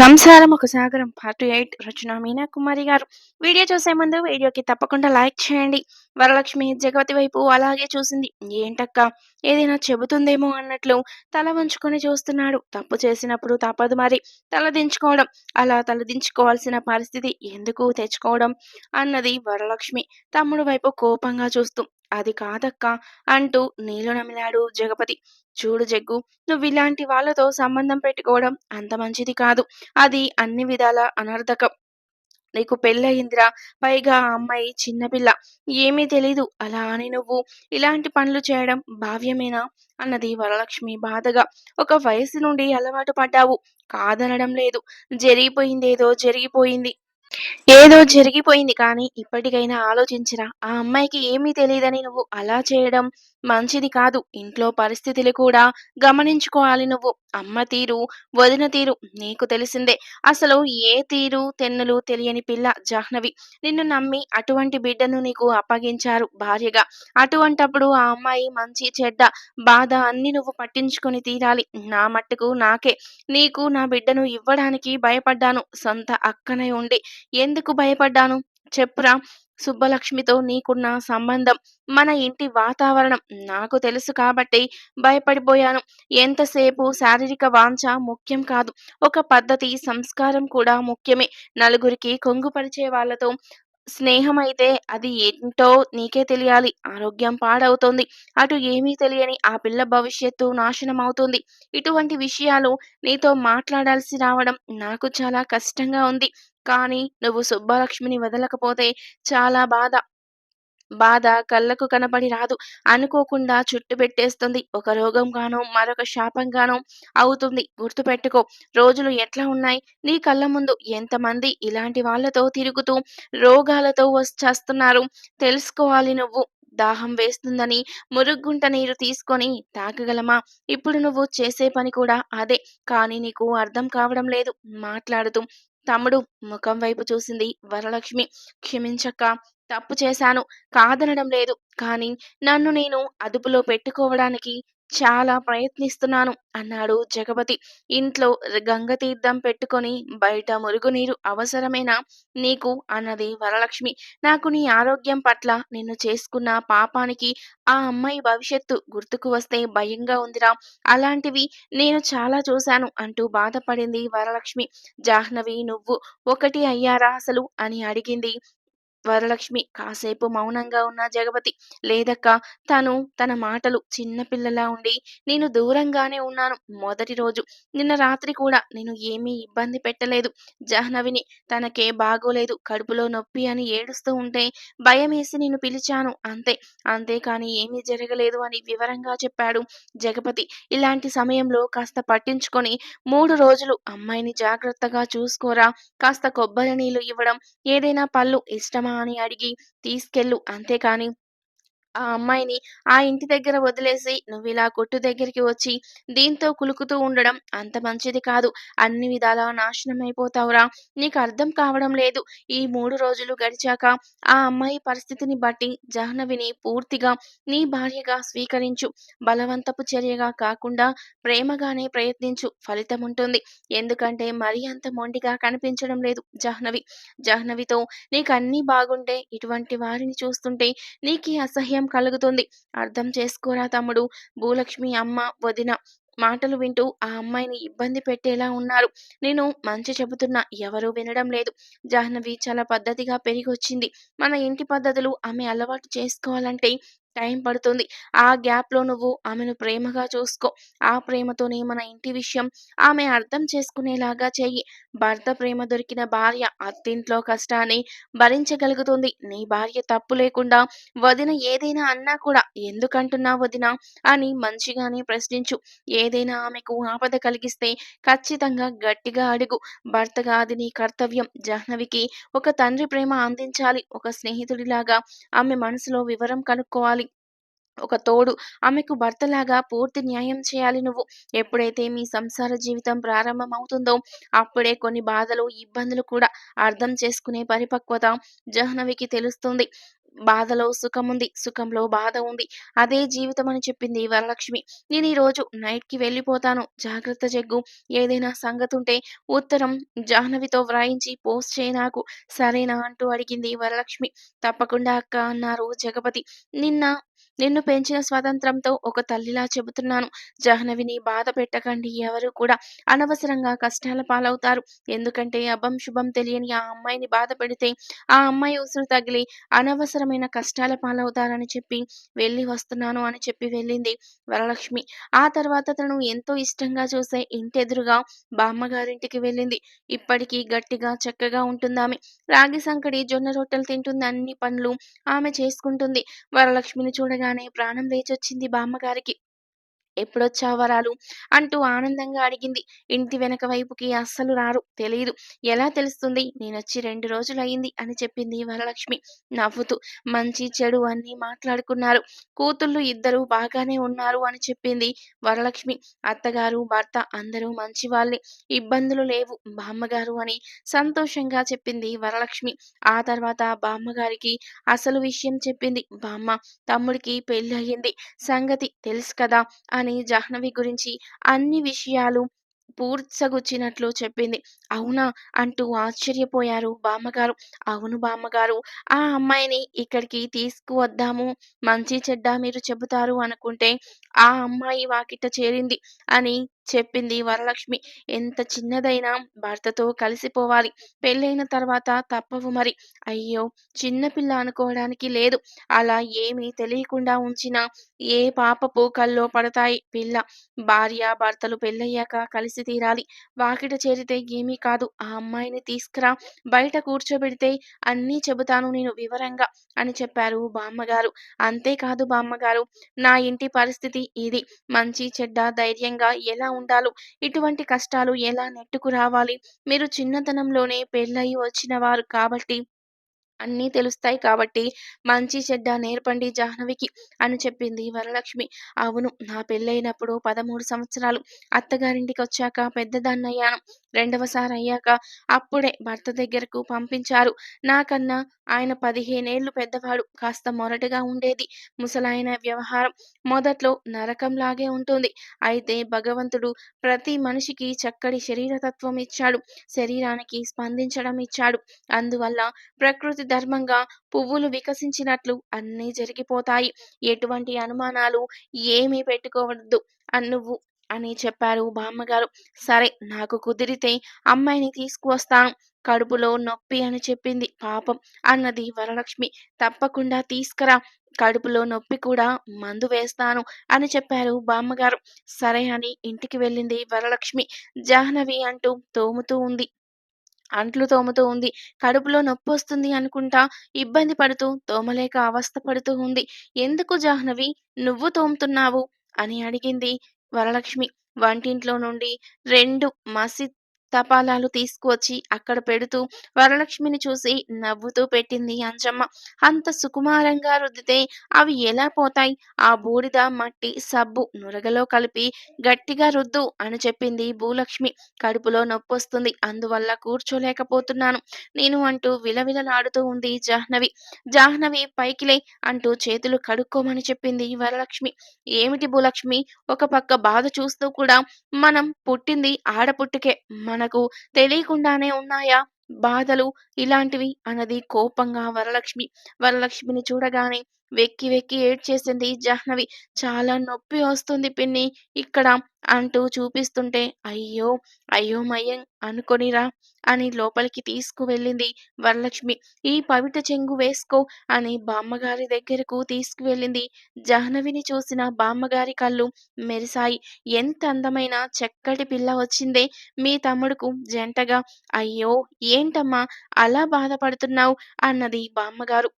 సంసారం ఒక సాగరం. పార్ట్ ఎయిట్ రచన మీనా కుమారి గారు. వీడియో చూసే ముందు వీడియోకి తప్పకుండా లైక్ చేయండి. వరలక్ష్మి జగవతి వైపు అలాగే చూసింది. ఏంటక్క? ఏదైనా చెబుతుందేమో అన్నట్లు తల వంచుకొని చూస్తున్నాడు. తప్పు చేసినప్పుడు తప్పదు మరి. తల దించుకోవడం. అలా తల దించుకోవాల్సిన పరిస్థితి ఎందుకు తెచ్చుకోవడం? అన్నది వరలక్ష్మి తమ్ముడు వైపు కోపంగా చూస్తూ. అది కాదక్కా అంటూ నీళ్ళు నమిలాడు జగపతి. చూడు జగ్గు నువ్వు ఇలాంటి వాళ్ళతో సంబంధం పెట్టుకోవడం అంత మంచిది కాదు. అది అన్ని విధాల అనర్థకం. నీకు పెళ్ళయిందిరా పైగా ఆ అమ్మాయి చిన్నపిల్ల ఏమీ తెలీదు అలా అని నువ్వు ఇలాంటి పనులు చేయడం భావ్యమేనా? అన్నది వరలక్ష్మి బాధగా. ఒక వయసు నుండి అలవాటు పడ్డావు. కాదనడం లేదు. జరిగిపోయిందేదో జరిగిపోయింది. ఏదో జరిగిపోయింది కానీ ఇప్పటికైనా ఆలోచించిరా. ఆ అమ్మాయికి ఏమీ తెలియదని నువ్వు అలా చేయడం మంచిది కాదు. ఇంట్లో పరిస్థితులు కూడా గమనించుకోవాలి నువ్వు. అమ్మ తీరు వదిన తీరు నీకు తెలిసిందే. అసలు ఏ తీరు తెన్నులు తెలియని పిల్ల జాహ్నవి. నిన్ను నమ్మి అటువంటి బిడ్డను నీకు అప్పగించారు భార్యగా. అటువంటప్పుడు ఆ అమ్మాయి మంచి చెడ్డ బాధ అన్ని నువ్వు పట్టించుకొని తీరాలి. నా మట్టుకు నాకే. నీకు నా బిడ్డను ఇవ్వడానికి భయపడ్డాను. సొంత అక్కనే ఉండి ఎందుకు భయపడ్డాను? చెప్పురా సుబ్బలక్ష్మితో నీకున్న సంబంధం మన ఇంటి వాతావరణం నాకు తెలుసు కాబట్టి భయపడిపోయాను. ఎంతసేపు శారీరక వాంఛ ముఖ్యం కాదు. ఒక పద్ధతి సంస్కారం కూడా ముఖ్యమే. నలుగురికి కొంగుపరిచే వాళ్ళతో స్నేహమైతే అది ఏంటో నీకే తెలియాలి. ఆరోగ్యం పాడవుతుంది. అటు ఏమీ తెలియని ఆ పిల్ల భవిష్యత్తు నాశనం అవుతుంది ఇటువంటి విషయాలు నీతో మాట్లాడాల్సి రావడం నాకు చాలా కష్టంగా ఉంది. కానీ నువ్వు సుబ్బలక్ష్మిని వదలకపోతే చాలా బాధ. బాధ కళ్ళకు కనపడి రాదు. అనుకోకుండా చుట్టు పెట్టేస్తుంది. ఒక రోగంగానో మరొక శాపంగానో అవుతుంది. గుర్తుపెట్టుకో రోజులు ఎట్లా ఉన్నాయి? నీ కళ్ళ ముందు ఎంతమంది ఇలాంటి వాళ్ళతో తిరుగుతూ రోగాలతో వచ్చేస్తున్నారు తెలుసుకోవాలి నువ్వు. దాహం వేస్తుందని మురుగుంట నీరు తీసుకొని తాకగలమా? ఇప్పుడు నువ్వు చేసే పని కూడా అదే. కానీ నీకు అర్థం కావడం లేదు. మాట్లాడుతూ తమ్ముడు ముఖం వైపు చూసింది వరలక్ష్మి. క్షమించక్క తప్పు చేశాను కాదనడం లేదు. కానీ నన్ను నేను అదుపులో పెట్టుకోవడానికి చాలా ప్రయత్నిస్తున్నాను అన్నాడు జగపతి. ఇంట్లో గంగతీర్థం పెట్టుకొని బయట మురుగునీరు అవసరమేనా? నీకు అన్నది వరలక్ష్మి. నాకు నీ ఆరోగ్యం పట్ల నిన్ను చేసుకున్న పాపానికి ఆ అమ్మాయి భవిష్యత్తు గుర్తుకు వస్తే భయంగా ఉందిరా. అలాంటివి నేను చాలా చూశాను అంటూ బాధపడింది వరలక్ష్మి. జాహ్నవి నువ్వు ఒకటి అయ్యారా అసలు? అని అడిగింది. వరలక్ష్మి కాసేపు మౌనంగా ఉన్న జగపతి లేదక్క తను తన మాటలు చిన్నపిల్లలా ఉండి నేను దూరంగానే ఉన్నాను మొదటి రోజు. నిన్న రాత్రి కూడా నేను ఏమీ ఇబ్బంది పెట్టలేదు. జాహ్నవిని తనకే బాగోలేదు. కడుపులో నొప్పి అని ఏడుస్తూ ఉంటే భయం వేసి నేను పిలిచాను అంతే. అంతేకాని ఏమీ జరగలేదు అని వివరంగా చెప్పాడు జగపతి. ఇలాంటి సమయంలో కాస్త పట్టించుకొని మూడు రోజులు అమ్మాయిని జాగ్రత్తగా చూసుకోరా కాస్త కొబ్బరి నీళ్ళు ఇవ్వడం ఏదైనా పళ్ళు ఇష్టమా అని అడిగి తీసుకెళ్ళు అంతేకాని ఆ అమ్మాయిని ఆ ఇంటి దగ్గర వదిలేసి నువ్వు ఇలా కొట్టు దగ్గరికి వచ్చి దీంతో కులుకుతూ ఉండడం అంత మంచిది కాదు. అన్ని విధాలా నాశనం అయిపోతావురా. నీకు అర్థం కావడం లేదు. ఈ మూడు రోజులు గడిచాక ఆ అమ్మాయి పరిస్థితిని బట్టి జాహ్నవిని పూర్తిగా నీ భార్యగా స్వీకరించు. బలవంతపు చర్యగా కాకుండా ప్రేమగానే ప్రయత్నించు. ఫలితం ఉంటుంది. ఎందుకంటే మరీ అంత మొండిగా కనిపించడం లేదు జాహ్నవి. జాహ్నవితో నీకు అన్నీ బాగుంటే ఇటువంటి వారిని చూస్తుంటే నీకు అసహ్యం కలుగుతుంది. అర్థం చేసుకోరా తమ్ముడు? భూలక్ష్మి అమ్మ వదిన మాటలు వింటూ ఆ అమ్మాయిని ఇబ్బంది పెట్టేలా ఉన్నారు. నేను మంచి చెబుతున్నా ఎవరూ వినడం లేదు. జాహ్నవి చాలా పద్ధతిగా పెరిగొచ్చింది. మన ఇంటి పద్ధతులు ఆమె అలవాటు చేసుకోవాలంటే టైం పడుతుంది. ఆ గ్యాప్లో నువ్వు ఆమెను ప్రేమగా చూసుకో. ఆ ప్రేమతోనే మన ఇంటి విషయం ఆమె అర్థం చేసుకునేలాగా చెయ్యి. భర్త ప్రేమ దొరికిన భార్య అత్తింట్లో కష్టాన్ని భరించగలుగుతుంది. నీ భార్య తప్పు లేకుండా వదిన ఏదైనా అన్నా కూడా ఎందుకంటున్నా వదిన? అని మంచిగానే ప్రశ్నించు. ఏదైనా ఆమెకు ఆపద కలిగిస్తే ఖచ్చితంగా గట్టిగా అడుగు. భర్తగా అది నీ కర్తవ్యం. జాహ్నవికి ఒక తండ్రి ప్రేమ అందించాలి. ఒక స్నేహితుడిలాగా ఆమె మనసులో వివరం కనుక్కోవాలి. ఒక తోడు ఆమెకు భర్తలాగా పూర్తి న్యాయం చేయాలి నువ్వు ఎప్పుడైతే మీ సంసార జీవితం ప్రారంభం అవుతుందో అప్పుడే కొన్ని బాధలు ఇబ్బందులు కూడా అర్థం చేసుకునే పరిపక్వత జహ్నవికి తెలుస్తుంది బాధలో సుఖముంది. సుఖంలో బాధ ఉంది. అదే జీవితం అని చెప్పింది వరలక్ష్మి. నేను ఈరోజు నైట్‌కి వెళ్ళిపోతాను. జాగ్రత్త జగ్గు. ఏదైనా సంగతి ఉంటే ఉత్తరం జాహ్నవితో వ్రాయించి పోస్ట్ చేయి నాకు. సరేనా? అంటూ అడిగింది వరలక్ష్మి. తప్పకుండా అక్క అన్నారు జగపతి. నిన్న నిన్ను పెంచిన స్వాతంత్రంతో ఒక తల్లిలా చెబుతున్నాను. జాహ్నవిని బాధ పెట్టకండి ఎవరు కూడా. అనవసరంగా కష్టాల పాలవుతారు. ఎందుకంటే అభం శుభం తెలియని ఆ అమ్మాయిని బాధ పెడితే ఆ అమ్మాయి ఉసురు తగిలి అనవసరమైన కష్టాల పాలవుతారని చెప్పి వెళ్ళి వస్తున్నాను అని చెప్పి వెళ్ళింది వరలక్ష్మి. ఆ తర్వాత తను ఎంతో ఇష్టంగా చూసే ఇంటెదురుగా బామ్మగారింటికి వెళ్ళింది. ఇప్పటికీ గట్టిగా చక్కగా ఉంటుందామె. రాగి సంకడి జొన్న రొట్టెలు తింటుంది. అన్ని పనులు ఆమె చేసుకుంటుంది. వరలక్ష్మిని చూడగా అనగానే ప్రాణం లేచొచ్చింది బామ్మగారికి. ఎప్పుడొచ్చావు వరాలు? అంటూ ఆనందంగా అడిగింది. ఇంటి వెనక వైపుకి అస్సలు రారు. తెలియదు ఎలా తెలుస్తుంది? నేనొచ్చి రెండు రోజులు అయింది అని చెప్పింది వరలక్ష్మి నవ్వుతూ. మంచి చెడు అన్ని మాట్లాడుకున్నారు. కూతుళ్ళు ఇద్దరు బాగానే ఉన్నారు అని చెప్పింది వరలక్ష్మి. అత్తగారు, భర్త అందరూ మంచి వాళ్ళే ఇబ్బందులు లేవు బామ్మగారు అని సంతోషంగా చెప్పింది వరలక్ష్మి. ఆ తర్వాత బామ్మగారికి అసలు విషయం చెప్పింది. బామ్మ, తమ్ముడికి పెళ్ళి అయ్యింది. సంగతి తెలుసు కదా అని జాహ్నవి గురించి అన్ని విషయాలు పూర్చగుచ్చినట్లు చెప్పింది. అవునా? అంటూ ఆశ్చర్యపోయారు బామ్మగారు. అవును బామ్మగారు. ఆ అమ్మాయిని ఇక్కడికి తీసుకువద్దాము. మంచి చెడ్డ మీరు చెబుతారు అనుకుంటే ఆ అమ్మాయి వాకిట చేరింది అని చెప్పింది వరలక్ష్మి. ఎంత చిన్నదైనా భర్తతో కలిసిపోవాలి. పెళ్ళైన తర్వాత తప్పవు మరి. అయ్యో! చిన్నపిల్ల అనుకోవడానికి లేదు. అలా ఏమీ తెలియకుండా ఉంచినా ఏ పాపపు కల్లో పడతాయి పిల్ల. భార్య భర్తలు పెళ్ళయ్యాక కలిసి తీరాలి. వాకిట చేరితే ఏమీ కాదు. ఆ అమ్మాయిని తీసుకురా. బయట కూర్చోబెడితే అన్నీ చెబుతాను నేను వివరంగా అని చెప్పారు బామ్మగారు. అంతేకాదు బామ్మగారు, నా ఇంటి పరిస్థితి ఇది. మంచి చెడ్డ ధైర్యంగా ఎలా ఉండాలో, ఇటువంటి కష్టాలు ఎలా నెట్టుకు రావాలి. మీరు చిన్నతనంలోనే పెళ్ళయి వచ్చినవారు కాబట్టి అన్నీ తెలుస్తాయి కాబట్టి మంచి చెడ్డ నేర్పండి జాహ్నవికి అని చెప్పింది వరలక్ష్మి. అవును. నా పెళ్ళైనప్పుడు 13 సంవత్సరాలు. అత్తగారింటికి వచ్చాక పెద్దదాన్నయ్యాను. రెండవసారి అయ్యాక అప్పుడే భర్త దగ్గరకు పంపించారు. నాకన్నా ఆయన పదిహేనేళ్ళు పెద్దవాడు. కాస్త మొరటుగా ఉండేది ముసలాయన వ్యవహారం. మొదట్లో నరకంలాగే ఉంటుంది. అయితే భగవంతుడు ప్రతి మనిషికి చక్కటి శరీరతత్వం ఇచ్చాడు. శరీరానికి స్పందించడం ఇచ్చాడు. అందువల్ల ప్రకృతి ధర్మంగా పువ్వులు వికసించినట్లు అన్నీ జరిగిపోతాయి. ఎటువంటి అనుమానాలు ఏమీ పెట్టుకోవద్దు నువ్వు అని చెప్పారు బామ్మగారు. సరే నాకు కుదిరితే అమ్మాయిని తీసుకువస్తాను. కడుపులో నొప్పి అని చెప్పింది పాపం అన్నది వరలక్ష్మి. తప్పకుండా తీసుకురా. కడుపులో నొప్పి కూడా మందు వేస్తాను అని చెప్పారు బామ్మగారు. సరే అని ఇంటికి వెళ్ళింది వరలక్ష్మి. జాహ్నవి అంటూ తోముతూ ఉంది. అంట్లు తోముతూ ఉంది. కడుపులో నొప్పి వస్తుంది అనుకుంటా ఇబ్బంది పడుతూ తోమలేక అవస్థ పడుతూ ఉంది. ఎందుకు జాహ్నవి నువ్వు తోముతున్నావు? అని అడిగింది వరలక్ష్మి. వంటింట్లో నుండి రెండు మసి తపాలాలు తీసుకువచ్చి అక్కడ పెడుతూ వరలక్ష్మిని చూసి నవ్వుతూ పెట్టింది అంజమ్మ. అంత సుకుమారంగా రుద్దితే అవి ఎలా పోతాయి? ఆ బూడిద, మట్టి, సబ్బు నురగలో కలిపి గట్టిగా రుద్దు అని చెప్పింది భూలక్ష్మి. కడుపులో నొప్పొస్తుంది. అందువల్ల కూర్చోలేకపోతున్నాను నేను అంటూ విలవిలలాడుతూ ఉంది జాహ్నవి. జాహ్నవి పైకిలే అంటూ చేతులు కడుక్కోమని చెప్పింది వరలక్ష్మి. ఏమిటి భూలక్ష్మి? ఒక పక్క బాధ చూస్తూ కూడా మనం పుట్టింది ఆడపుట్టుకే. మనకు తెలియకుండానే ఉన్నాయా బాధలు ఇలాంటివి అన్నది కోపంగా వరలక్ష్మి. వరలక్ష్మిని చూడగానే వెక్కి వెక్కి ఏడ్చేసింది జాహ్నవి. చాలా నొప్పి వస్తుంది పిన్ని ఇక్కడ అంటూ చూపిస్తుంటే అయ్యో అయోమయం అనుకొనిరా అని లోపలికి తీసుకువెళ్ళింది వరలక్ష్మి. ఈ పవిట చెంగు వేసుకో అని బామ్మగారి దగ్గరకు తీసుకువెళ్ళింది. జాహ్నవిని చూసిన బామ్మగారి కళ్ళు మెరిసాయి. ఎంత అందమైన చక్కటి పిల్ల వచ్చిందే మీ తమ్ముడుకు జంటగా. అయ్యో ఏంటమ్మా అలా బాధపడుతున్నావ్? అన్నది బామ్మగారు.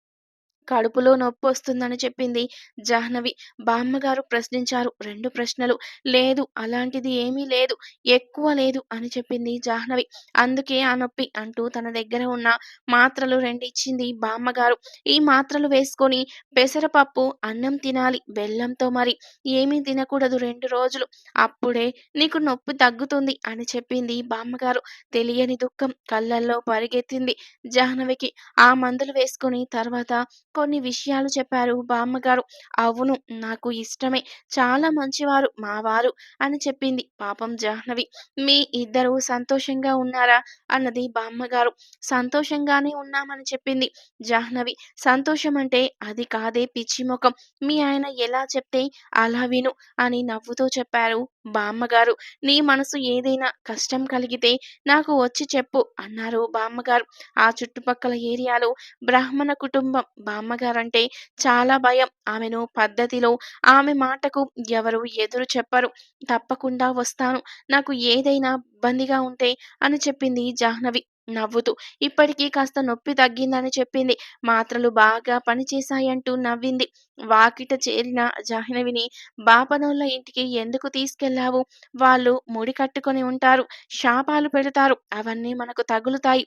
కడుపులో నొప్పి వస్తుందని చెప్పింది జాహ్నవి. బామ్మగారు ప్రశ్నించారు రెండు ప్రశ్నలు. లేదు అలాంటిది ఏమీ లేదు. ఎక్కువ లేదు అని చెప్పింది జాహ్నవి. అందుకే ఆ నొప్పి అంటూ తన దగ్గర ఉన్న మాత్రలు రెండిచ్చింది బామ్మగారు. ఈ మాత్రలు వేసుకొని పెసరపప్పు అన్నం తినాలి బెల్లంతో మరి. ఏమీ తినకూడదు రెండు రోజులు. అప్పుడే నీకు నొప్పి తగ్గుతుంది అని చెప్పింది బామ్మగారు. తెలియని దుఃఖం కళ్ళల్లో పరిగెత్తింది జాహ్నవికి. ఆ మందులు వేసుకొని తర్వాత కొన్ని విషయాలు చెప్పారు బామ్మగారు. అవును నాకు ఇష్టమే. చాలా మంచివారు మావారు అని చెప్పింది పాపం జాహ్నవి. మీ ఇద్దరు సంతోషంగా ఉన్నారా? అన్నది బామ్మగారు. సంతోషంగానే ఉన్నామని చెప్పింది జాహ్నవి. సంతోషమంటే అది కాదే పిచ్చి ముఖం మీ ఆయన ఎలా చెప్తే అలా విను అని నవ్వుతూ చెప్పారు బామ్మగారు. నీ మనసు ఏదైనా కష్టం కలిగితే నాకు వచ్చి చెప్పు అన్నారు బామ్మగారు. ఆ చుట్టుపక్కల ఏరియాలో బ్రాహ్మణ కుటుంబం. బామ్మగారంటే చాలా భయం. ఆమెను పద్ధతిలో ఆమె మాటకు ఎవరు ఎదురు చెప్పరు. తప్పకుండా వస్తాను. నాకు ఏదైనా ఇబ్బందిగా ఉంటే అని చెప్పింది జాహ్నవి నవ్వుతూ. ఇప్పటికి కాస్త నొప్పి తగ్గిందని చెప్పింది. మాత్రలు బాగా పనిచేశాయంటూ నవ్వింది. వాకిట చేరిన జాహ్నవిని బాపనోళ్ళ ఇంటికి ఎందుకు తీసుకెళ్ళావు వాళ్ళు ముడి కట్టుకొని ఉంటారు. శాపాలు పెడతారు. అవన్నీ మనకు తగులుతాయి.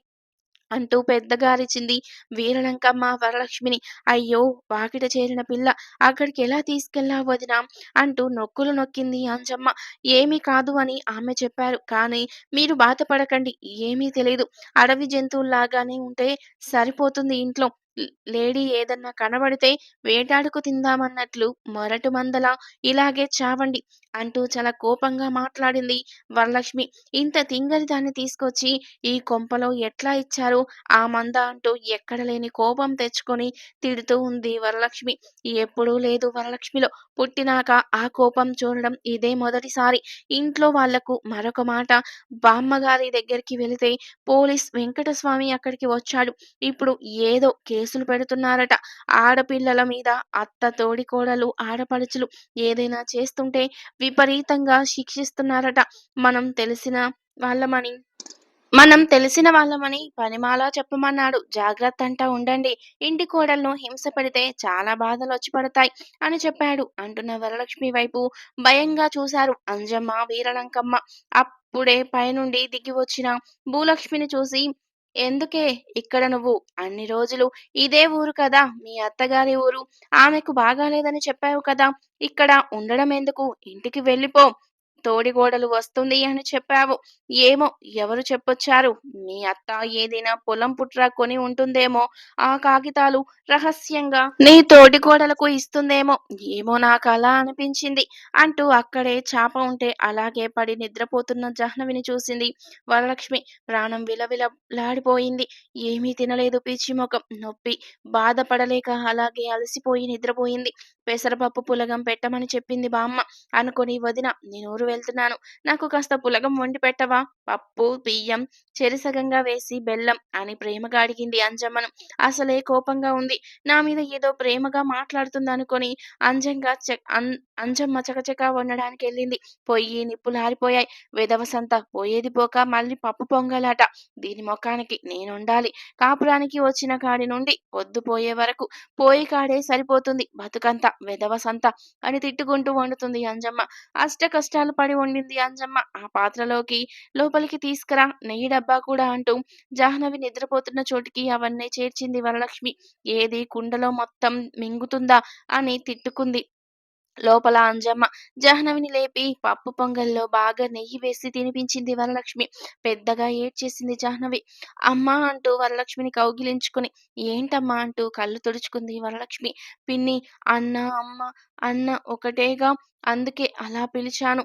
అంటూ పెద్దగా అరిచింది వీరలంకమ్మ వరలక్ష్మిని. అయ్యో! వాకిట చేరిన పిల్ల. అక్కడికి ఎలా తీసుకెళ్ళా వదినా? అంటూ నొక్కులు నొక్కింది అంజమ్మ. ఏమీ కాదు అని ఆమె చెప్పారు. కానీ మీరు బాధపడకండి. ఏమీ తెలియదు అడవి జంతువుల్లాగానే ఉంటే సరిపోతుంది ఇంట్లో. లేడీ ఏదన్నా కనబడితే వేటాడుకు తిందామన్నట్లు మొరటు మందలా ఇలాగే చావండి అంటూ చాలా కోపంగా మాట్లాడింది వరలక్ష్మి. ఇంత తింగరి దాన్ని తీసుకొచ్చి ఈ కొంపలో ఎట్లా ఇచ్చారు ఆ మంద అంటూ ఎక్కడ లేని కోపం తెచ్చుకొని తిడుతూ ఉంది వరలక్ష్మి. ఎప్పుడూ లేదు వరలక్ష్మిలో. పుట్టినాక ఆ కోపం చూడడం ఇదే మొదటిసారి. ఇంట్లో వాళ్ళకు మరొక మాట బామ్మగారి దగ్గరికి వెళితే పోలీస్ వెంకటస్వామి అక్కడికి వచ్చాడు. ఇప్పుడు ఏదో కే కేసులు పెడుతున్నారట. ఆడపిల్లల మీద అత్త తోడికోడలు ఆడపడుచులు ఏదైనా చేస్తుంటే విపరీతంగా శిక్షిస్తున్నారట. మనం తెలిసిన వాళ్ళమని మనం తెలిసిన వాళ్ళమని పనిమాలా చెప్పమన్నాడు. జాగ్రత్తంట ఉండండి. ఇంటి కోడలను హింస పెడితే చాలా బాధలొచ్చి పడతాయి అని చెప్పాడు అంటున్న వరలక్ష్మి వైపు భయంగా చూశారు అంజమ్మ, వీరలంకమ్మ. అప్పుడే పైనుండి దిగి వచ్చిన భూలక్ష్మిని చూసి ఎందుకే ఇక్కడ నువ్వు? అన్ని రోజులు ఇదే ఊరు కదా మీ అత్తగారి ఊరు. ఆమెకు బాగాలేదని చెప్పావు కదా ఇక్కడ ఉండడం ఎందుకు? ఇంటికి వెళ్ళిపో. తోడిగోడలు వస్తుంది అని చెప్పావు. ఏమో ఎవరు చెప్పొచ్చారు? మీ అత్త ఏదైనా పొలం పుట్రా కొని ఉంటుందేమో. ఆ కాగితాలు రహస్యంగా నీ తోడిగోడలకు ఇస్తుందేమో. ఏమో నాకు అలా అనిపించింది అంటూ అక్కడే చాప ఉంటే అలాగే పడి నిద్రపోతున్న జాహ్నవిని చూసింది వరలక్ష్మి. ప్రాణం విలవిలలాడిపోయింది. ఏమీ తినలేదు పిచ్చి మొఖం. నొప్పి, బాధపడలేక అలాగే అలసిపోయి నిద్రపోయింది. పెసరపప్పు పులగం పెట్టమని చెప్పింది బామ్మ. అనుకొని వదిన నేను ఊరు వెళ్తున్నాను. నాకు కాస్త పులగం వండి పెట్టవా? పప్పు, బియ్యం చెరిసగంగా వేసి బెల్లం అని ప్రేమగా అడిగింది అంజమ్మను. అసలే కోపంగా ఉంది. నా మీద ఏదో ప్రేమగా మాట్లాడుతుందనుకొని అంజంగా అంజమ్మ చకచకా వండడానికి వెళ్ళింది. పొయ్యి నిప్పులారిపోయాయి. వెధవసంతా పోయేది పోక మళ్ళీ పప్పు పొంగలాట. దీని మొఖానికి నేనుండాలి కాపురానికి వచ్చిన కాడి నుండి పొద్దు పోయే వరకు పోయి కాడే సరిపోతుంది బతుకంతా వెధవసంతా అని తిట్టుకుంటూ వండుతుంది అంజమ్మ. అష్ట కష్టాలు పడి వండింది అంజమ్మ. ఆ పాత్రలోకి లోపలికి తీసుకురా నెయ్యి డబ్బా కూడా అంటూ జాహ్నవి నిద్రపోతున్న చోటికి అవన్నీ చేర్చింది వరలక్ష్మి. ఏది కుండలో మొత్తం మింగుతుందా అని తిట్టుకుంది. లోపల అంజమ్మ జాహ్నవిని లేపి పప్పు పొంగల్లో బాగా నెయ్యి వేసి తినిపించింది వరలక్ష్మి. పెద్దగా ఏడ్చేసింది జాహ్నవి. అమ్మా అంటూ వరలక్ష్మిని కౌగిలించుకుని ఏంటమ్మా అంటూ కళ్ళు తుడుచుకుంది వరలక్ష్మి. పిన్ని అన్న అమ్మ అన్న ఒకటేగా అందుకే అలా పిలిచాను.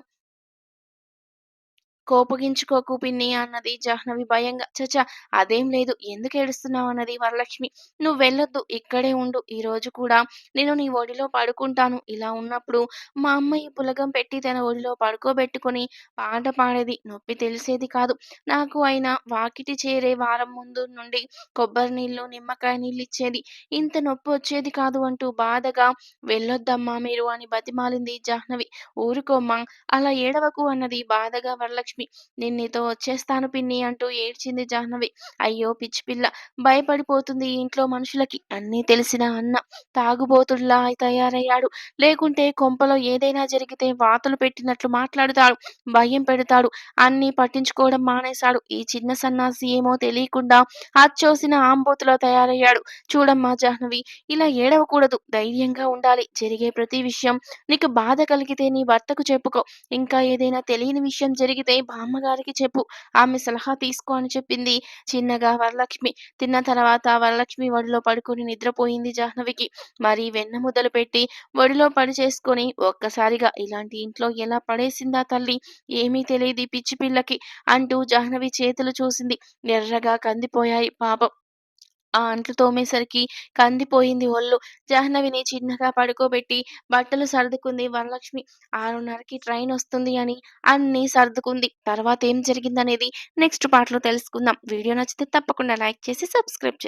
కోపగించుకోకు పిన్ని అన్నది జాహ్నవి భయంగా. చచా అదేం లేదు. ఎందుకు ఏడుస్తున్నావు అన్నది వరలక్ష్మి. నువ్వు వెళ్ళొద్దు. ఇక్కడే ఉండు. ఈ రోజు కూడా నేను నీ ఒడిలో పడుకుంటాను. ఇలా ఉన్నప్పుడు మా అమ్మ ఈ పులగం పెట్టి తన ఒడిలో పడుకోబెట్టుకొని పాట పాడేది. నొప్పి తెలిసేది కాదు. నాకు అయినా వాకిటి చేరే వారం ముందు నుండి కొబ్బరి నీళ్ళు నిమ్మకాయ నీళ్ళు ఇచ్చేది. ఇంత నొప్పి వచ్చేది కాదు అంటూ బాధగా వెళ్ళొద్దమ్మా మీరు అని బతిమాలింది జాహ్నవి. ఊరుకోమ్మా అలా ఏడవకు అన్నది బాధగా వరలక్ష్మి. నేను నీతో వచ్చేస్తాను పిన్ని అంటూ ఏడ్చింది జాహ్నవి. అయ్యో పిచ్చి పిల్ల భయపడిపోతుంది ఇంట్లో మనుషులకి. అన్నీ తెలిసిన అన్న తాగుబోతుల్లా తయారయ్యాడు. లేకుంటే కొంపలో ఏదైనా జరిగితే వాతలు పెట్టినట్లు మాట్లాడుతాడు. భయం పెడతాడు. అన్నీ పట్టించుకోవడం మానేశాడు. ఈ చిన్న సన్నాసి ఏమో తెలియకుండా అచ్చోసిన ఆంబోతులో తయారయ్యాడు. చూడమ్మా జాహ్నవి ఇలా ఏడవకూడదు. ధైర్యంగా ఉండాలి. జరిగే ప్రతి విషయం నీకు బాధ కలిగితే నీ భర్తకు చెప్పుకో. ఇంకా ఏదైనా తెలియని విషయం జరిగితే బామ్మగారికి చెప్పు ఆమె సలహా తీసుకో అని చెప్పింది. చిన్నగా వరలక్ష్మి తిన్న తర్వాత వరలక్ష్మి ఒడిలో పడుకొని నిద్రపోయింది జాహ్నవికి. మరి వెన్న ముద్దలు పెట్టి ఒడిలో పడి చేసుకొని ఒక్కసారిగా ఇలాంటి ఇంట్లో ఎలా పడేసిందా తల్లి? ఏమీ తెలియదు పిచ్చి పిల్లకి అంటూ జాహ్నవి చేతులు చూసింది. ఎర్రగా కందిపోయాయి పాపం. ఆ అంట్లు తోమేసరికి కందిపోయింది ఒళ్ళు. జాహ్నవిని చిన్నగా పడుకోబెట్టి బట్టలు సర్దుకుంది. వరలక్ష్మి ఆరున్నరకి ట్రైన్ వస్తుంది అని అన్నీ సర్దుకుంది. తర్వాత ఏం జరిగిందనేది నెక్స్ట్ పార్ట్లో తెలుసుకుందాం. వీడియో నచ్చితే తప్పకుండా లైక్ చేసి సబ్స్క్రైబ్ చేయండి.